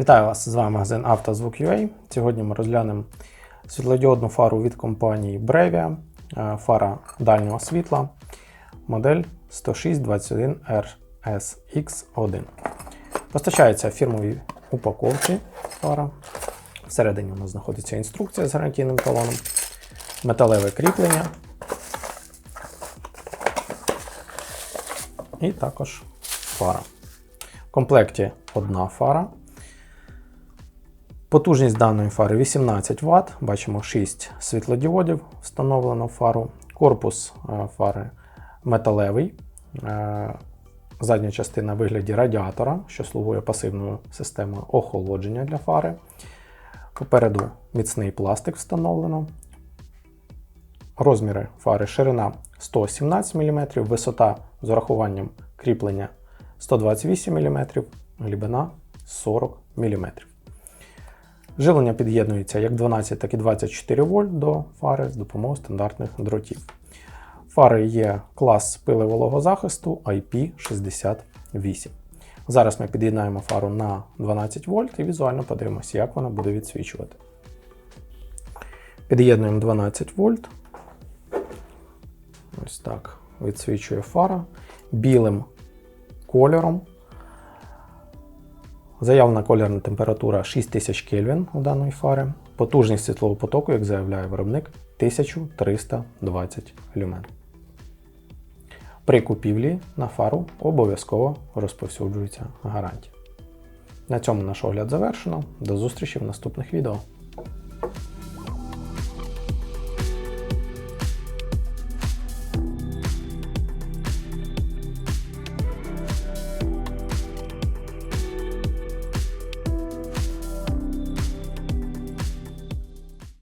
Вітаю вас! З вами магазин «Автозвук.UA». Сьогодні ми розглянемо світлодіодну фару від компанії Brevia, е, фара дальнього світла, модель 10621 RSX1. Постачається в фірмовій упаковці фара. Всередині у нас знаходиться інструкція з гарантійним талоном, металеве кріплення і також фара. В комплекті одна фара. Потужність даної фари 18 Вт. Бачимо 6 світлодіодів встановлено в фару. Корпус е, фари металевий. Е, Задня частина в вигляді радіатора, що слугує пасивною системою охолодження для фари. Попереду міцний пластик встановлено. Розміри фари ширина 117 мм, висота з урахуванням кріплення 128 мм, глибина 40 мм. Живлення під'єднується як 12, так і 24 вольт до фари з допомогою стандартних дротів. Фари є клас пилевого захисту IP68. Зараз ми під'єднаємо фару на 12 вольт і візуально подивимося, як вона буде відсвічувати. Під'єднуємо 12 вольт. Ось так відсвічує фара білим кольором. Заявлена колірна температура 6000 Кельвін у даної фари. Потужність світлового потоку, як заявляє виробник, 1320 люмен. При купівлі на фару обов'язково розповсюджується гарантія. На цьому наш огляд завершено. До зустрічі в наступних відео.